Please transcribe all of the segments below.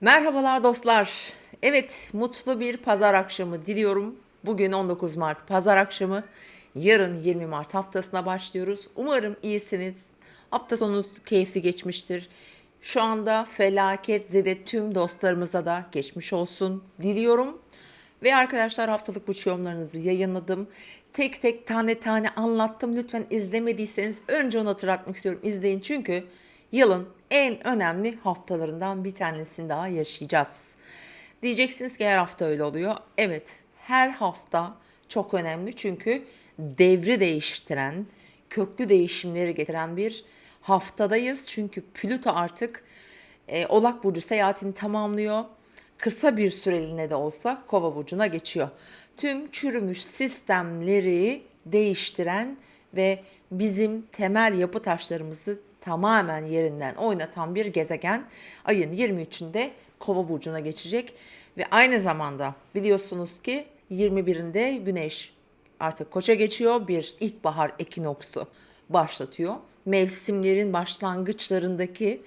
Merhabalar dostlar. Evet, mutlu bir pazar akşamı diliyorum. Bugün 19 Mart pazar akşamı. Yarın 20 Mart haftasına başlıyoruz. Umarım iyisiniz. Hafta sonunuz keyifli geçmiştir. Şu anda felaket zede tüm dostlarımıza da geçmiş olsun diliyorum. Ve arkadaşlar haftalık burç yorumlarınızı yayınladım. Tek tek tane tane anlattım. Lütfen izlemediyseniz önce onu hatırlatmak istiyorum. İzleyin çünkü yılın en önemli haftalarından bir tanesini daha yaşayacağız. Diyeceksiniz ki her hafta öyle oluyor. Evet her hafta çok önemli çünkü devri değiştiren, köklü değişimleri getiren bir haftadayız. Çünkü Plüto artık e, Oğlak Burcu seyahatini tamamlıyor. Kısa bir süreliğine de olsa Kova Burcu'na geçiyor. Tüm çürümüş sistemleri değiştiren ve bizim temel yapı taşlarımızı tamamen yerinden oynatan bir gezegen ayın 23'ünde Kova burcuna geçecek ve aynı zamanda biliyorsunuz ki 21'inde Güneş artık Koça geçiyor. Bir ilkbahar ekinoksu başlatıyor. Mevsimlerin başlangıçlarındaki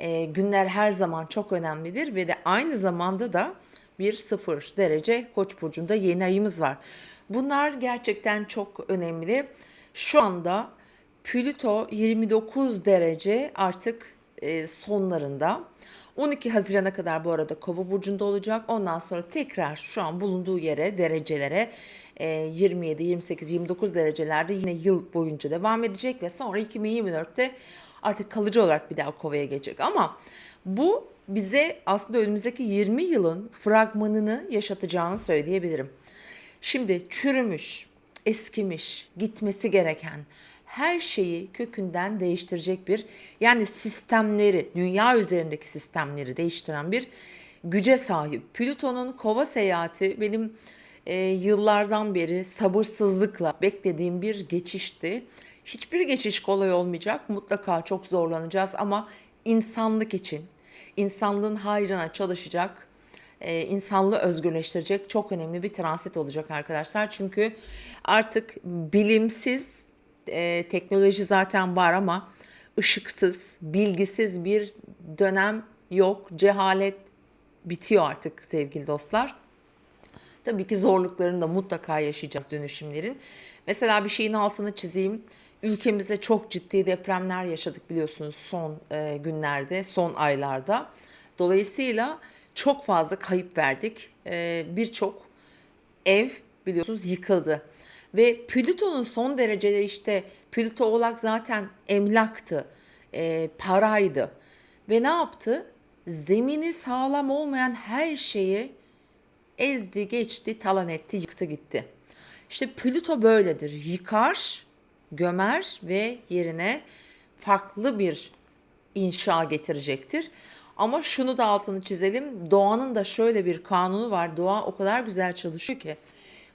e, günler her zaman çok önemlidir ve de aynı zamanda da bir sıfır derece Koç burcunda yeni ayımız var. Bunlar gerçekten çok önemli. Şu anda Plüto 29 derece artık e, sonlarında. 12 Haziran'a kadar bu arada Kova burcunda olacak. Ondan sonra tekrar şu an bulunduğu yere derecelere e, 27, 28, 29 derecelerde yine yıl boyunca devam edecek ve sonra 2024'te artık kalıcı olarak bir daha Kova'ya gelecek. Ama bu bize aslında önümüzdeki 20 yılın fragmanını yaşatacağını söyleyebilirim. Şimdi çürümüş, eskimiş, gitmesi gereken her şeyi kökünden değiştirecek bir yani sistemleri, dünya üzerindeki sistemleri değiştiren bir güce sahip. Plüton'un kova seyahati benim e, yıllardan beri sabırsızlıkla beklediğim bir geçişti. Hiçbir geçiş kolay olmayacak. Mutlaka çok zorlanacağız ama insanlık için, insanlığın hayrına çalışacak, e, insanlığı özgürleştirecek çok önemli bir transit olacak arkadaşlar. Çünkü artık bilimsiz e, teknoloji zaten var ama ışıksız, bilgisiz bir dönem yok. Cehalet bitiyor artık sevgili dostlar. Tabii ki zorluklarını da mutlaka yaşayacağız dönüşümlerin. Mesela bir şeyin altını çizeyim. Ülkemizde çok ciddi depremler yaşadık biliyorsunuz son e, günlerde, son aylarda. Dolayısıyla çok fazla kayıp verdik. E, Birçok ev biliyorsunuz yıkıldı. Ve Plüton'un son dereceleri işte Plüto Oğlak zaten emlaktı, e, paraydı. Ve ne yaptı? Zemini sağlam olmayan her şeyi ezdi, geçti, talan etti, yıktı gitti. İşte Plüto böyledir. Yıkar, gömer ve yerine farklı bir inşa getirecektir. Ama şunu da altını çizelim. Doğanın da şöyle bir kanunu var. Doğa o kadar güzel çalışıyor ki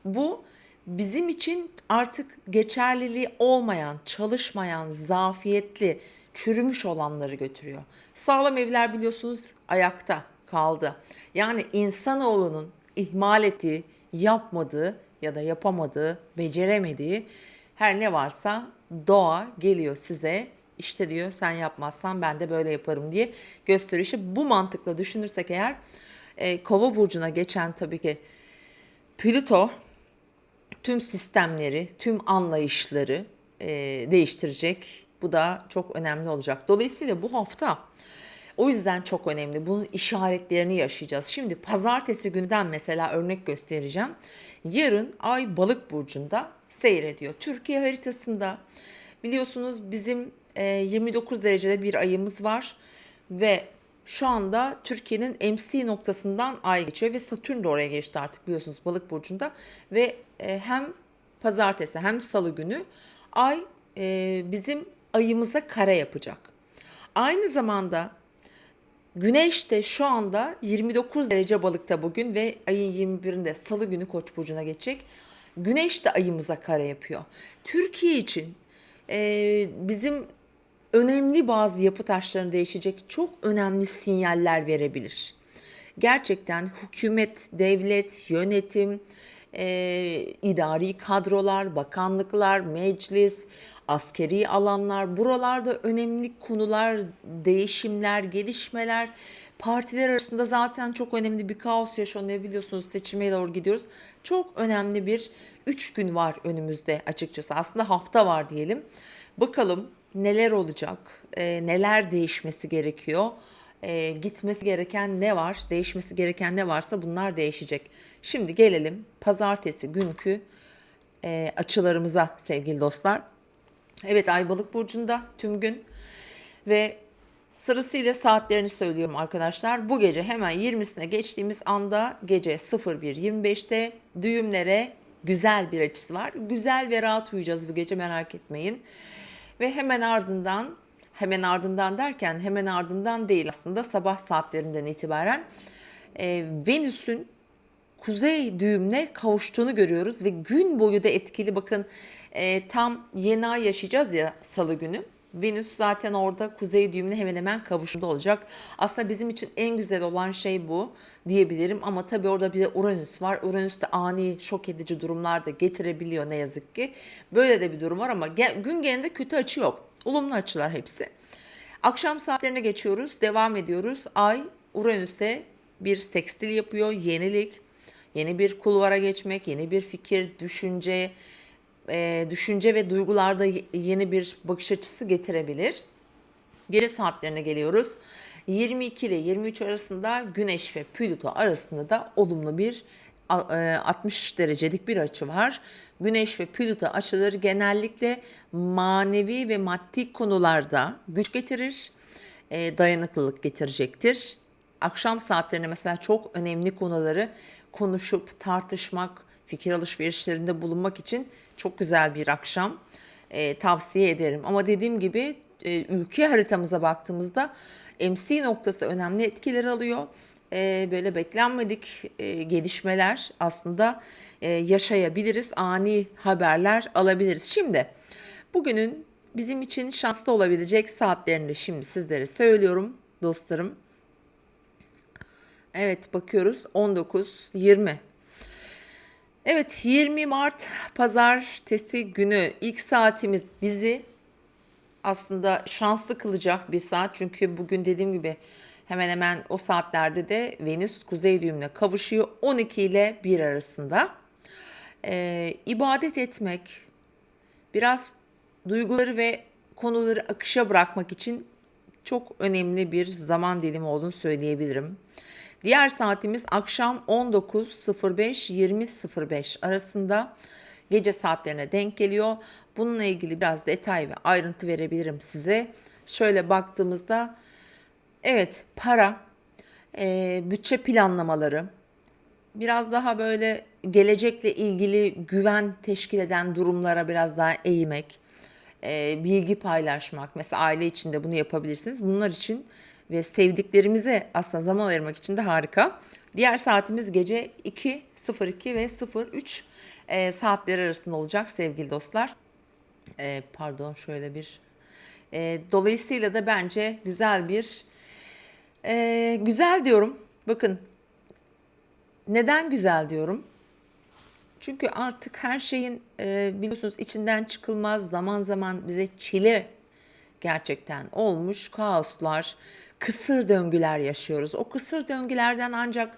bu bizim için artık geçerliliği olmayan, çalışmayan, zafiyetli, çürümüş olanları götürüyor. Sağlam evler biliyorsunuz ayakta kaldı. Yani insanoğlunun ihmal ettiği, yapmadığı ya da yapamadığı, beceremediği her ne varsa doğa geliyor size işte diyor sen yapmazsan ben de böyle yaparım diye gösteriyor. İşte bu mantıkla düşünürsek eğer e, kova burcuna geçen tabii ki Plüto tüm sistemleri, tüm anlayışları e, değiştirecek. Bu da çok önemli olacak. Dolayısıyla bu hafta o yüzden çok önemli. Bunun işaretlerini yaşayacağız. Şimdi pazartesi günden mesela örnek göstereceğim. Yarın Ay Balık burcunda seyrediyor. Türkiye haritasında biliyorsunuz bizim e, 29 derecede bir ayımız var ve şu anda Türkiye'nin MC noktasından ay geçiyor ve Satürn de oraya geçti artık biliyorsunuz balık burcunda ve e, hem pazartesi hem salı günü ay e, bizim ayımıza kare yapacak. Aynı zamanda Güneş de şu anda 29 derece balıkta bugün ve ayın 21'inde salı günü Koç burcuna geçecek. Güneş de ayımıza kare yapıyor. Türkiye için e, bizim önemli bazı yapı taşlarını değişecek çok önemli sinyaller verebilir. Gerçekten hükümet, devlet, yönetim, e, idari kadrolar, bakanlıklar, meclis, askeri alanlar buralarda önemli konular, değişimler, gelişmeler Partiler arasında zaten çok önemli bir kaos yaşanıyor biliyorsunuz seçime doğru gidiyoruz. Çok önemli bir 3 gün var önümüzde açıkçası. Aslında hafta var diyelim. Bakalım neler olacak, e, neler değişmesi gerekiyor, e, gitmesi gereken ne var, değişmesi gereken ne varsa bunlar değişecek. Şimdi gelelim pazartesi günkü e, açılarımıza sevgili dostlar. Evet Aybalık burcunda tüm gün ve sırasıyla saatlerini söylüyorum arkadaşlar. Bu gece hemen 20'sine geçtiğimiz anda gece 01.25'te düğümlere güzel bir açısı var. Güzel ve rahat uyuyacağız bu gece merak etmeyin. Ve hemen ardından hemen ardından derken hemen ardından değil aslında sabah saatlerinden itibaren e, Venüs'ün kuzey düğümle kavuştuğunu görüyoruz ve gün boyu da etkili bakın e, tam yeni ay yaşayacağız ya salı günü. Venüs zaten orada kuzey düğümüne hemen hemen kavuşumda olacak. Aslında bizim için en güzel olan şey bu diyebilirim ama tabii orada bir de Uranüs var. Uranüs de ani şok edici durumlar da getirebiliyor ne yazık ki. Böyle de bir durum var ama gün genelinde kötü açı yok. Olumlu açılar hepsi. Akşam saatlerine geçiyoruz. Devam ediyoruz. Ay Uranüs'e bir sekstil yapıyor. Yenilik, yeni bir kulvara geçmek, yeni bir fikir, düşünce, e, düşünce ve duygularda yeni bir bakış açısı getirebilir. Gece saatlerine geliyoruz. 22 ile 23 arasında Güneş ve Plüto arasında da olumlu bir a- e, 60 derecelik bir açı var. Güneş ve Plüto açıları genellikle manevi ve maddi konularda güç getirir, e, dayanıklılık getirecektir. Akşam saatlerinde mesela çok önemli konuları konuşup tartışmak, fikir alışverişlerinde bulunmak için çok güzel bir akşam e, tavsiye ederim. Ama dediğim gibi e, ülke haritamıza baktığımızda MC noktası önemli etkiler alıyor. E, böyle beklenmedik e, gelişmeler aslında e, yaşayabiliriz. Ani haberler alabiliriz. Şimdi bugünün bizim için şanslı olabilecek saatlerini şimdi sizlere söylüyorum dostlarım. Evet bakıyoruz 19 20 Evet 20 Mart pazartesi günü ilk saatimiz bizi aslında şanslı kılacak bir saat. Çünkü bugün dediğim gibi hemen hemen o saatlerde de Venüs kuzey düğümüne kavuşuyor 12 ile 1 arasında. Ee, ibadet etmek, biraz duyguları ve konuları akışa bırakmak için çok önemli bir zaman dilimi olduğunu söyleyebilirim. Diğer saatimiz akşam 19.05-20.05 arasında gece saatlerine denk geliyor. Bununla ilgili biraz detay ve ayrıntı verebilirim size. Şöyle baktığımızda evet para, e, bütçe planlamaları, biraz daha böyle gelecekle ilgili güven teşkil eden durumlara biraz daha eğmek, e, bilgi paylaşmak. Mesela aile içinde bunu yapabilirsiniz. Bunlar için ve sevdiklerimize aslında zaman ayırmak için de harika. Diğer saatimiz gece 2.02 ve 03 e, saatleri arasında olacak sevgili dostlar. E, pardon şöyle bir. E, dolayısıyla da bence güzel bir e, güzel diyorum. Bakın neden güzel diyorum? Çünkü artık her şeyin e, biliyorsunuz içinden çıkılmaz zaman zaman bize çile gerçekten olmuş kaoslar, kısır döngüler yaşıyoruz. O kısır döngülerden ancak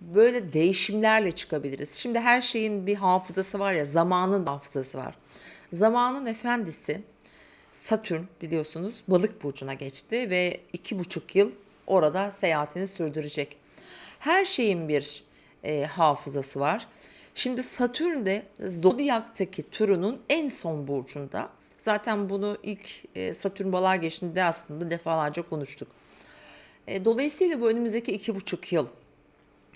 böyle değişimlerle çıkabiliriz. Şimdi her şeyin bir hafızası var ya, zamanın hafızası var. Zamanın efendisi Satürn biliyorsunuz balık burcuna geçti ve iki buçuk yıl orada seyahatini sürdürecek. Her şeyin bir e, hafızası var. Şimdi Satürn de Zodyak'taki turunun en son burcunda. Zaten bunu ilk e, Satürn balığa geçtiğinde aslında defalarca konuştuk. E, dolayısıyla bu önümüzdeki iki buçuk yıl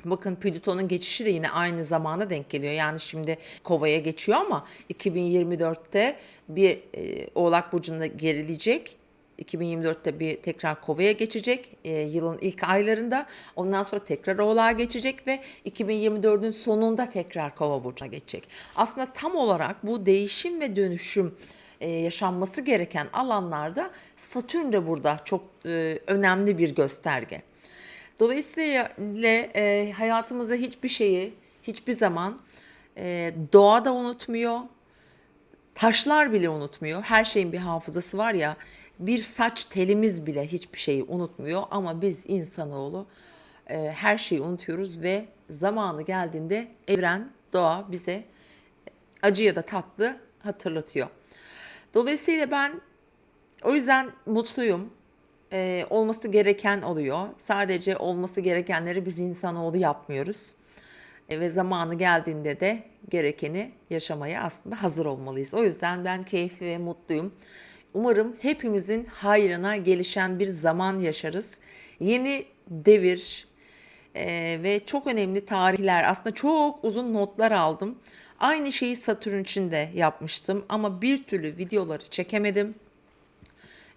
Bakın Plüton'un geçişi de yine aynı zamana denk geliyor. Yani şimdi Kova'ya geçiyor ama 2024'te bir e, Oğlak Burcu'nda gerileyecek. 2024'te bir tekrar Kova'ya geçecek e, yılın ilk aylarında. Ondan sonra tekrar Oğlak'a geçecek ve 2024'ün sonunda tekrar Kova Burcu'na geçecek. Aslında tam olarak bu değişim ve dönüşüm e, yaşanması gereken alanlarda Satürn de burada çok e, önemli bir gösterge. Dolayısıyla e, hayatımızda hiçbir şeyi hiçbir zaman doğa da unutmuyor, Taşlar bile unutmuyor. Her şeyin bir hafızası var ya. Bir saç telimiz bile hiçbir şeyi unutmuyor ama biz insanoğlu e, her şeyi unutuyoruz ve zamanı geldiğinde evren, doğa bize acı ya da tatlı hatırlatıyor. Dolayısıyla ben o yüzden mutluyum. Ee, olması gereken oluyor. Sadece olması gerekenleri biz insanoğlu yapmıyoruz. E, ve zamanı geldiğinde de gerekeni yaşamaya aslında hazır olmalıyız. O yüzden ben keyifli ve mutluyum. Umarım hepimizin hayrına gelişen bir zaman yaşarız. Yeni devir e, ve çok önemli tarihler. Aslında çok uzun notlar aldım. Aynı şeyi Satürn için de yapmıştım ama bir türlü videoları çekemedim.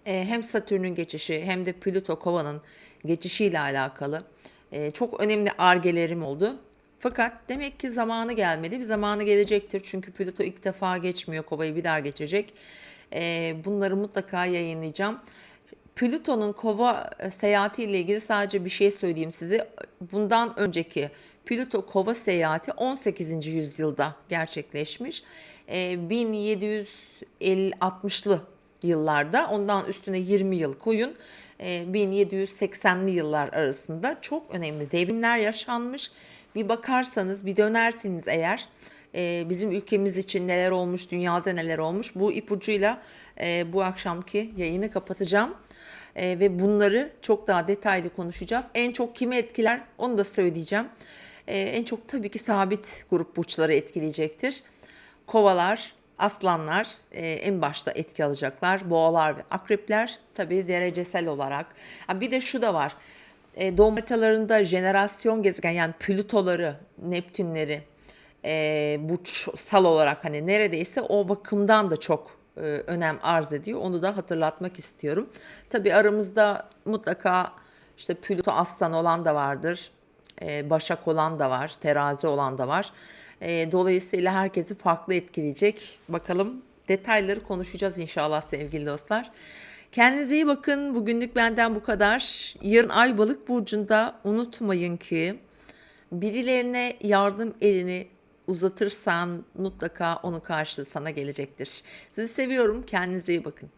E, hem Satürn'ün geçişi hem de Plüto Kova'nın geçişiyle alakalı e, çok önemli argelerim oldu. Fakat demek ki zamanı gelmedi. Bir zamanı gelecektir. Çünkü Plüto ilk defa geçmiyor. Kova'yı bir daha geçecek. E, bunları mutlaka yayınlayacağım. Plüton'un kova e, seyahatiyle ilgili sadece bir şey söyleyeyim size. Bundan önceki Plüto kova seyahati 18. yüzyılda gerçekleşmiş. E, 1750-60'lı yıllarda ondan üstüne 20 yıl koyun. E, 1780'li yıllar arasında çok önemli devrimler yaşanmış. Bir bakarsanız bir dönerseniz eğer e, bizim ülkemiz için neler olmuş, dünyada neler olmuş bu ipucuyla e, bu akşamki yayını kapatacağım. E, ve bunları çok daha detaylı konuşacağız. En çok kimi etkiler onu da söyleyeceğim. E, en çok tabii ki sabit grup burçları etkileyecektir. Kovalar, aslanlar e, en başta etki alacaklar. Boğalar ve akrepler tabii derecesel olarak. Ha, bir de şu da var. E, doğum haritalarında jenerasyon gezegen yani Plütoları, Neptünleri, e, burçsal olarak hani neredeyse o bakımdan da çok e, önem arz ediyor. Onu da hatırlatmak istiyorum. Tabii aramızda mutlaka işte Plüto aslan olan da vardır. E, Başak olan da var, terazi olan da var. E, dolayısıyla herkesi farklı etkileyecek. Bakalım detayları konuşacağız inşallah sevgili dostlar. Kendinize iyi bakın. Bugünlük benden bu kadar. Yarın Ay Balık burcunda unutmayın ki birilerine yardım elini uzatırsan mutlaka onun karşılığı sana gelecektir. Sizi seviyorum. Kendinize iyi bakın.